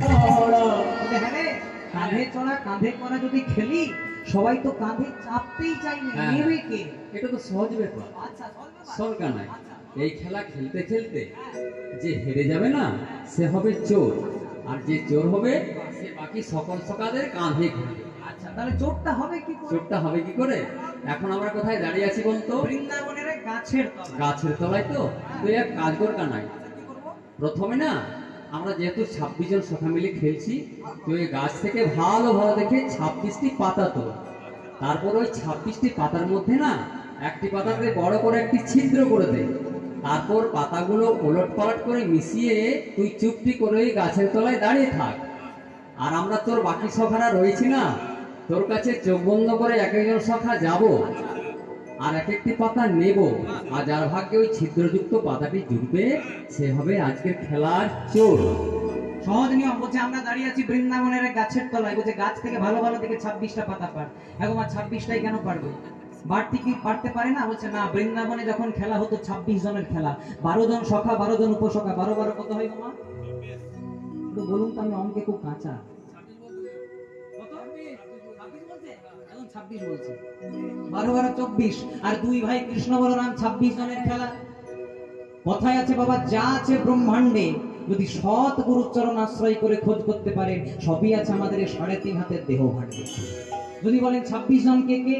বলে, হ্যাঁ রে, কাঁধে চড়া কাঁধে করা যদি খেলি সবাই তো কাঁধে চাপতেই হ্যাঁ। নেবে কে? এটা তো সহজ ব্যাপার। আচ্ছা সরকার নাই। আচ্ছা। এই খেলা খেলতে খেলতে যে হেরে যাবে না সে হবে চোর। আর যে চোর হবে সে বাকি সকল সকালের কাঁধে ঘুরবে। আচ্ছা তাহলে চোরটা হবে কি করে? চোরটা হবে কি করে? এখন আমরা কোথায় দাঁড়িয়ে আছি বলতো বৃন্দাবনের গাছের তলায়। গাছের তলায় তো? তুই এক কাজ কর কানাই আচ্ছা? প্রথমে না আমরা যেহেতু ছাব্বিশ জন সখা মিলে খেলছি তুই ওই গাছ থেকে ভালো ভালো দেখে ছাব্বিশটি পাতা তোল। তারপর ওই ছাব্বিশটি পাতার মধ্যে না, একটি পাতাতে বড় করে একটি ছিদ্র করে দে। তারপর পাতাগুলো ওলট পালট করে মিশিয়ে তুই চুপটি করে ওই গাছের তলায় দাঁড়িয়ে থাক। আর আমরা তোর বাকি সখারা রয়েছি না, তোর কাছে চোখ বন্ধ করে এক একজন সখা যাব। আর এক একটি পাতা নেব। আর যার ভাগ্যে ওই ছিদ্রযুক্ত পাতাটি জুটবে সে হবে আজকের খেলার চোর। সহজ নিয়ম বলছে, আমরা দাঁড়িয়ে আছি বৃন্দাবনের গাছের তলায়। বলছে, গাছ থেকে ভালো ভালো দেখে ছাব্বিশটা পাতা পার। এখন আর ছাব্বিশটাই কেন পারবে? বাড়তি কি পারতে পারে না? বলছে, না, বৃন্দাবনে যখন খেলা হতো ছাব্বিশ জনের খেলা। বারো জন সখা, বারো জন উপসখা। বারো বারো কত হয় তোমার বলুন তো, আমি অঙ্কে খুব কাঁচা। 26 বলছে। বারো বারো চব্বিশ। আর দুই ভাই কৃষ্ণ বলরাম ছাব্বিশ জনের খেলা। কথায় আছে, বাবা, যা আছে ব্রহ্মাণ্ডে, যদি সৎ গুরুচরণ আশ্রয় করে খোঁজ করতে পারে, সবই আছে আমাদের সাড়ে তিন হাতের দেহ ভাণ্ডে। যদি বলেন ছাব্বিশ জন কে কে?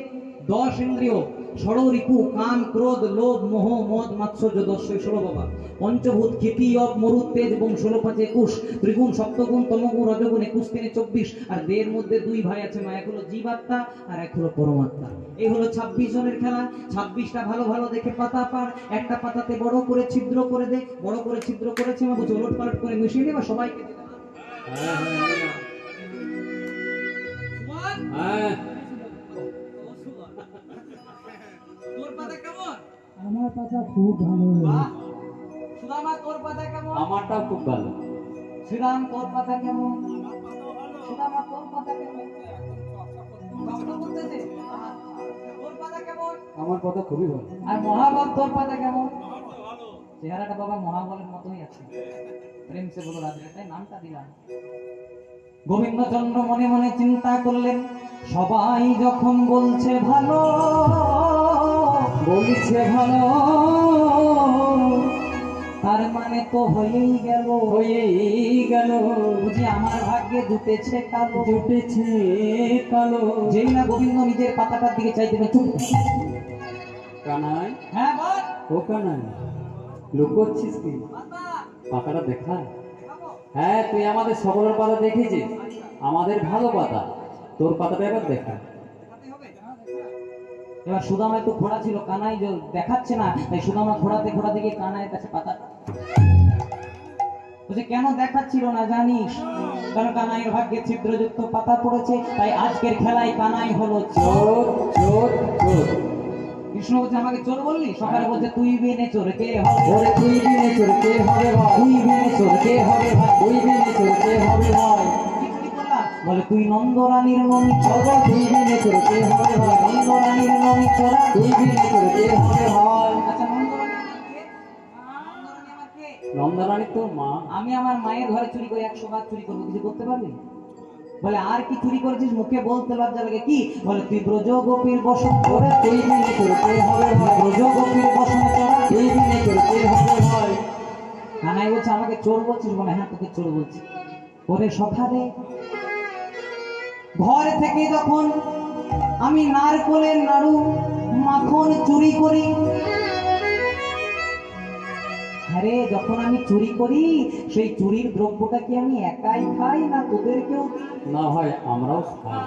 দশ ইন্দ্রিয়। ষড় রিপু কাম ক্রোধ লোভ মোহ মদ মাৎসর্য দশ ষোলো বাবা। পঞ্চভূত খ্যাতি অব মরুদ তেজ এবং ষোলো পাঁচে একুশ ত্রিগুণ সপ্তগুণ তমগুণ রজগুণ একুশ তিনে চব্বিশ। আর দেহের মধ্যে দুই ভাই আছে মা এক হলো জীবাত্মা আর এক হলো পরমাত্মা। এই হলো ছাব্বিশ জনের খেলা। ছাব্বিশটা ভালো ভালো দেখে পাতা পার। একটা পাতাতে বড় করে ছিদ্র করে দে। বড় করে ছিদ্র করেছে মা বুঝে ওলট পালট করে মিশিয়ে দে বা সবাইকে। দিতে হবে। সুমন, হ্যাঁ। পাতা খুব ভালো। সুদামা তোর পাতা কেমন? আমারটাও খুব ভালো। শ্রীরাম তোর পাতা কেমন? সুদামা তোর পাতা কেমন? কথা বলতেছে? তোর পাতা কেমন? আমার কথা খুবই ভালো। আর মহাবল তোর পাতা কেমন? চেহারাটা বাবা মহাবলের মতোই আছে। প্রেম সে বলো তাই নামটা দিলাম। গোবিন্দচন্দ্র মনে মনে চিন্তা করলেন সবাই যখন বলছে ভালো বলছে ভালো। তার মানে তো হয়েই গেল হয়েই গেল। বুঝি আমার ভাগ্যে জুটেছে কালো। জুটেছে কালো। যেই না গোবিন্দ নিজের পাতাটার দিকে চাইতে চুপ। কানাই? হ্যাঁ বল। ও কানাই লুকোচ্ছিস কি? পাতাটা দেখা। হ্যাঁ তুই আমাদের সকলের পাতা দেখেছিস। আমাদের ভালো পাতা। তোর পাতাটা এবার দেখা। এবার সুদামা একটু ঘোড়া ছিল কানাই দেখাচ্ছে না। তাই সুদামা ঘোড়াতে ঘোড়াতে গিয়ে কানাইয়ের কাছে পাতা বলছে কেন দেখাচ্ছিল না জানিস? কারণ কানাইয়ের ভাগ্যে ছিদ্রযুক্ত পাতা পড়েছে তাই আজকের খেলায় কানাই হলো চোর চোর চোর। কৃষ্ণ বলছে আমাকে চোর বললি? সকালে বলছে তুই বিনে চোর কে হবে? তুই বিনে চোর কে হবে ভাই? তুই বিনে চোর কে হবে ভাই? তুই বিনে চোর কে হবে ভাই? বলে তুই নন্দরানীর নমি চোর। তুই বিনে চোর কে হবে ভাই? নন্দরানীর ঘরে আর কি চুরি করেছিস? মুখে বলতে লজ্জা লাগে। কি? বলে তুই ব্রজ গোপীর বসন তুই হবে ব্রজ গোপীর বসন হবে বলছে, আমাকে চোর বলছিস? বলে হ্যাঁ তোকে চোর বলছি। ওরে সখারে ঘর থেকে যখন আমি নারকলের নাড়ু মাখন চুরি করি। আরে যখন আমি চুরি করি সেই চুরির দ্রব্যটা কি আমি একাই খাই না তোদেরকেও দিই? না ভাই আমরাও খাই।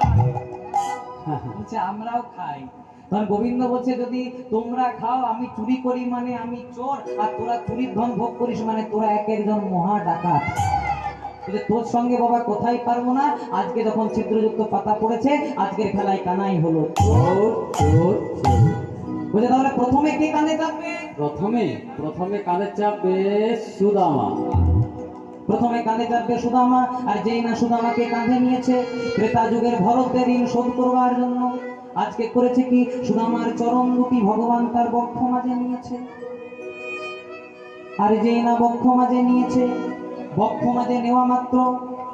বলছে আমরাও খাই। তখন গোবিন্দ বলছে যদি তোমরা খাও আমি চুরি করি মানে আমি চোর আর তোরা চুরির ধন ভোগ করিস মানে তোরা এক একজন মহা ডাকাত। বলছে, তোর সঙ্গে বাবা কোথায় পারব না? আজকে যখন ছিদ্রযুক্ত পাতা পড়েছে আজকের খেলায় কানাই হলো। বলছে তাহলে প্রথমে কে কানে চাপবে? প্রথমে প্রথমে কাদের চাপবে সুদামা। প্রথমে কাঁধে চাপবে সুদামা আর যেই না সুদামাকে কাঁধে নিয়েছে ক্রেতা যুগের ভরতের ঋণ শোধ করবার জন্য। আজকে করেছে কি? সুদামার চরম দুটি ভগবান তার বক্ষ মাঝে নিয়েছে। আর যেই না বক্ষ মাঝে নিয়েছে বক্ষ মাঝে নেওয়া মাত্র।